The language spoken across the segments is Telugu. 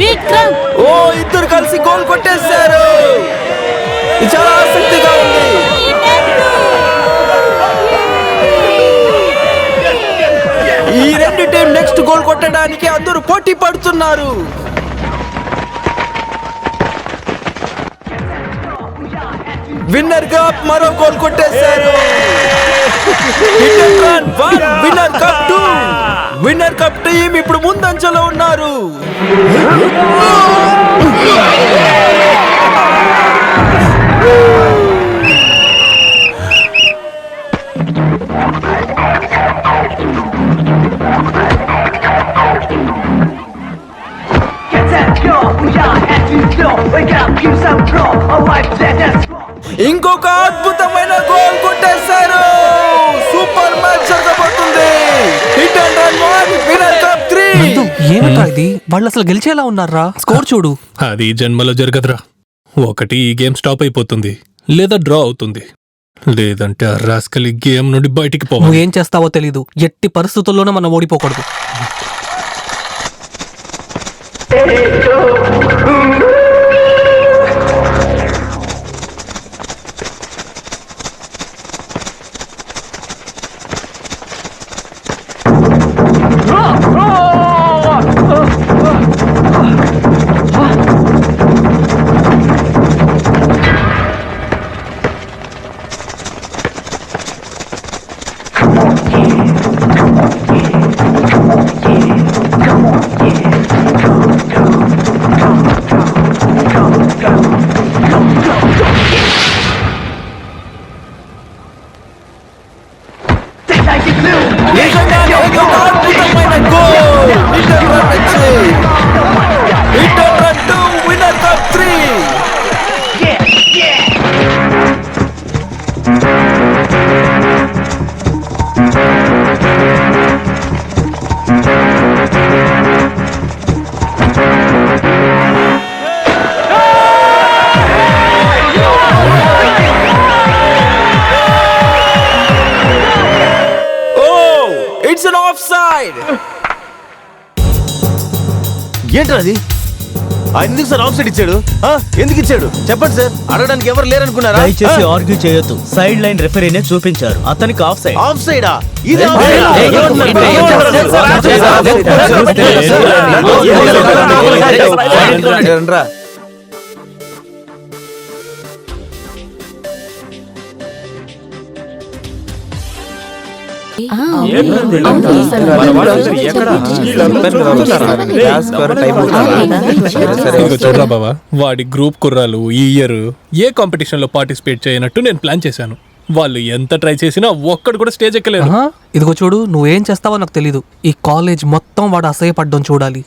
విక్రమ్. ఓ ఇద్దరు కలిసి గోల్ కొట్టేశారు. చాలా ఆసక్తిగా ఉంది. ఈ రెండు టీం నెక్స్ట్ గోల్ కొట్టడానికి అందరూ పోటీ పడుతున్నారు. విన్నర్ కప్ మరో గోల్ కొట్టేశారు winner cup two winner cup team ఇప్పుడు ముందంజలో ఉన్నారు Get that girl, we are at the door. Wake up, use some pro, a wife let us ఇంకొక అద్భుతమైన గోల్ కొట్టేశారు. సూపర్ మ్యాచ్ జరగబోతుంది. Hit and run one winner cup three ఏమిట్రా ఇది? వాళ్ళు అసలు గెలిచేలా ఉన్నారా? స్కోర్ చూడు. అది జన్మలో జరగదురా. ఒకటి ఈ గేమ్ స్టాప్ అయిపోతుంది. లేదా డ్రా అవుతుంది. లేదంటే ఆ రాస్కల్ గేమ్ నుండి బయటికి పోవాలి. నువ్వేం చేస్తావో తెలీదు. ఎట్టి పరిస్థితుల్లోనూ మనం ఓడిపోకూడదు. నిజంగానే ఒక అద్భుతమైన గోల్ హిట్ అండ్ ఏంట్రా అది ఆయన ఎందుకు సార్ ఆఫ్ సైడ్ ఇచ్చాడు ఆ, ఎందుకు ఇచ్చాడు చెప్పండి సార్ అడగడానికి ఎవరు లేరనుకున్నారా దయచేసి ఆర్గ్యూ చేయొద్దు సైడ్ లైన్ రెఫరీనే చూపించారు అతనికి ఆఫ్ సైడ్ ఆఫ్ సైడా ఇది ఆఫ్ చూడరా బావా వాడి గ్రూప్ కుర్రాలు ఈ ఇయర్ ఏ కాంపిటీషన్లో పార్టిసిపేట్ చేయనట్టు నేను ప్లాన్ చేశాను. వాళ్ళు ఎంత ట్రై చేసినా ఒక్కడు కూడా స్టేజ్ ఎక్కలేరు ఆహా, ఇదిగో చూడు నువ్వేం చేస్తావో నాకు తెలీదు. ఈ కాలేజ్ మొత్తం వాడు అసహ్యపడ్డం చూడాలి.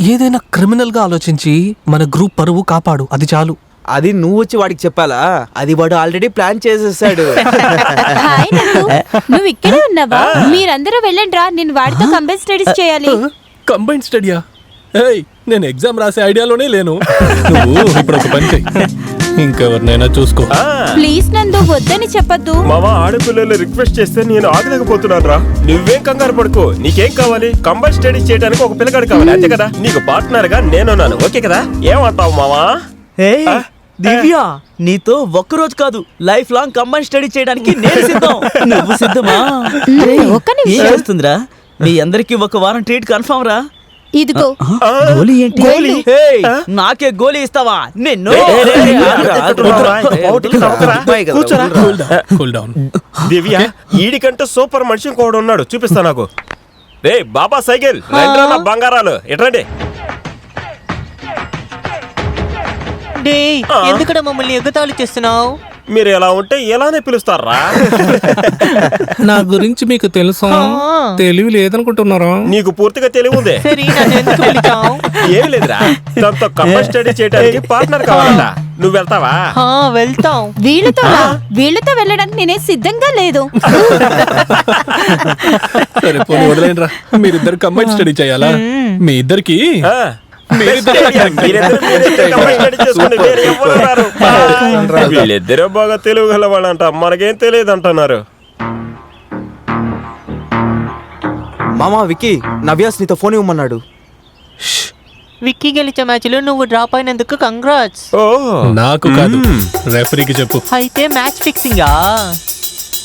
ఏదైనా క్రిమినల్గా ఆలోచించి మన గ్రూప్ పరువు కాపాడు అది చాలు. అది నువ్వు వచ్చి వాడికి చెప్పాలా? అది వాడు ఆల్రెడీ ప్లాన్ చేసేసాడు. హాయ్ నందు నువ్వు ఇక్కడే ఉన్నావా? మీరందరూ వెళ్ళండి రా నేను వాడితో కంబైన్ స్టడీస్ చేయాలి. కంబైన్ స్టడీయా ఏయ్ నేను ఎగ్జామ్ రాసే ఐడియాలోనే లేను నువ్వు ఇప్పుడు ఒక పని చెయ్యి. ఇంకెవరినైనా చూసుకో. ప్లీజ్ నందు వద్దని చెప్పొద్దు. మామ ఆడపిల్లలు రిక్వెస్ట్ చేస్తే నేను ఆగలేకపోతున్నాను రా. నువ్వేం కంగారు పడుకో. నీకేం కావాలి? కంబైన్ స్టడీ చేయడానికి ఒక పిల్లగాడు కావాలి. అంతే కదా? నీకు పార్ట్నర్గా నేనున్నాను. ఓకే కదా? ఏమంటావు మామా ఏయ్. దివ్య నీతో ఒక్క రోజు కాదు లైఫ్ లాంగ్ కంబైన్ స్టడీ చేయడానికి నేను సిద్ధం. నువ్వు సిద్ధమా? ఒక్క ఏం నిమిషం చేస్తుందిరా? మీ అందరికి ఒక వారం ట్రీట్ కన్ఫర్మ్ రా. ఇదిగో. గోలీ ఏంటి? గోలీ. ఏయ్, నాకే గోలీ ఇస్తావా? నిన్ను. కూల్ డౌన్ దివ్య ఈడికంటే సూపర్ మనిషి ఇంకోడు ఉన్నాడు. చూపిస్తా నాకు. రే బాబా సైకిల్. రండిరా నా బంగారాలు. ఎట్రండి డేయ్ ఎందుకడ మమ్మల్ని ఎగతాళి చేస్తున్నావు? మీరు ఎలా ఉంటే ఎలానే పిలుస్తారా? నా గురించి మీకు తెలుసా? తెలివి లేదనుకుంటున్నారా? నీకు పూర్తిగా తెలివి ఉందే ఏం లేదురా. దాంతో కంబైన్ స్టడీ చేయడానికి పార్ట్నర్ కావాలంట. నువ్వు వెళ్తావా? వెళ్తాం. వీళ్ళతో. వీళ్ళతో వెళ్ళడానికి నేనే సిద్ధంగా లేదు. సరే పోనీ వదిలేండి మీరిద్దరు కంబైన్ స్టడీ చేయాలా? మీ ఇద్దరికి వీళ్ళిద్దరూ బాగా తెలుగు గల వాళ్ళంట మనకేం తెలియదు అంటున్నారు మామా విక్కీ నవ్యాస్ నీతో ఫోన్ ఇవ్వమన్నాడు విక్కీ గెలిచే మ్యాచ్లో నువ్వు డ్రాప్ అయినందుకు కంగ్రాట్స్ ఓ నాకు కాదు రెఫరీకి చెప్పు అయితే మ్యాచ్ ఫిక్సింగా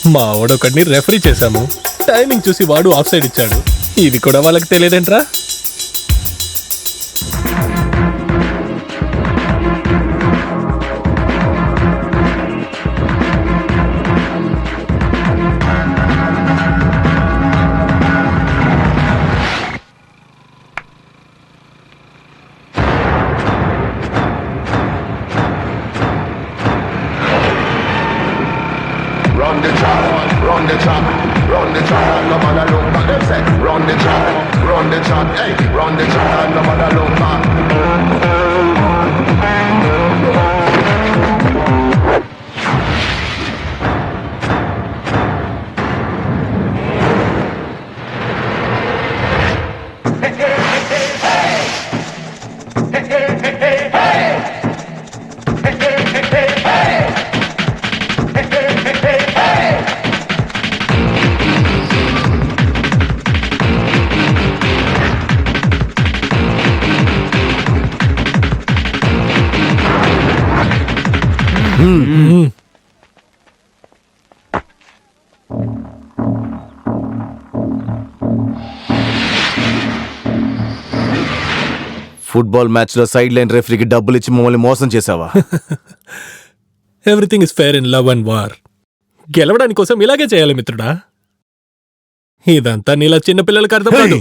మా వాడొకడిని రెఫరీ చేశాము టైమింగ్ చూసి వాడు ఆఫ్ సైడ్ ఇచ్చాడు ఇది కూడా వాళ్ళకి తెలియదేంట్రా the track, hey, run the track, and nobody look back. Football మ్యాచ్లో సైడ్ లైన్ రెఫరీకి డబ్బులు ఇచ్చి మమ్మల్ని మోసం చేసావా everything is fair in love and war గెలవడానికి కోసం ఇలాగే చేయాలి మిత్రుడా. ఇదంతా నీలా చిన్న పిల్లలకి అర్థం కాదు.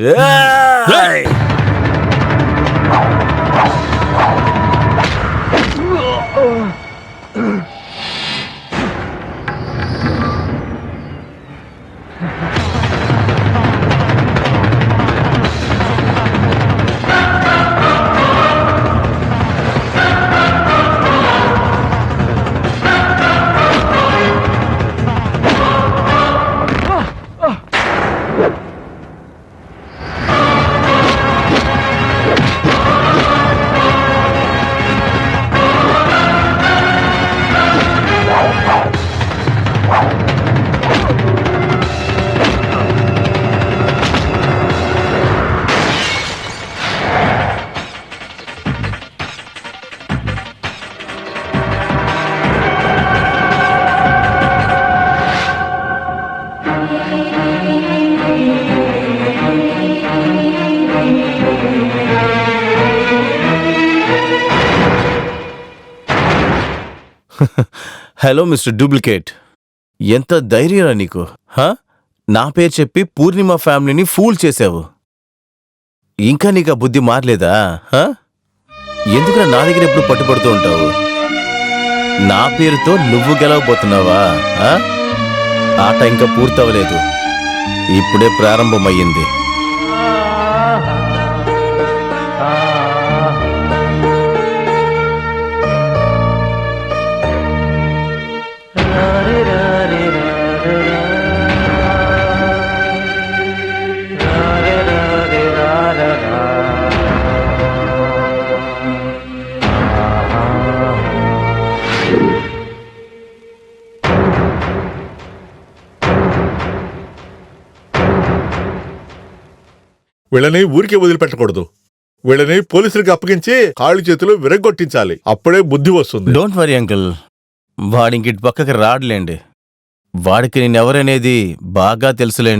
ఏయ్, ఏయ్! హలో మిస్టర్ డూప్లికేట్ ఎంత ధైర్యరా నీకు హా? నా పేరు చెప్పి పూర్ణిమ ఫ్యామిలీని ఫూల్ చేసావు. ఇంకా నీకు ఆ బుద్ధి మారలేదా హా? ఎందుకురా నా దగ్గర ఎప్పుడు పట్టుబడుతూ ఉంటావు? నా పేరుతో నువ్వు గెలవబోతున్నావా ఆట ఇంకా పూర్తవలేదు. ఇప్పుడే ప్రారంభమయ్యింది. వీళ్ళని ఊరికే వదిలిపెట్టకూడదు. వీళ్ళని పోలీసులకు అప్పగించి కాళ్ళు చేతులు విరగొట్టించాలి అప్పుడే బుద్ధి వస్తుంది. డోంట్ వరీ అంకుల్ వాడింకిటి ఇటు పక్కకి రాడులేండి. వాడికి నేనెవరనేది బాగా తెలుసులేండి.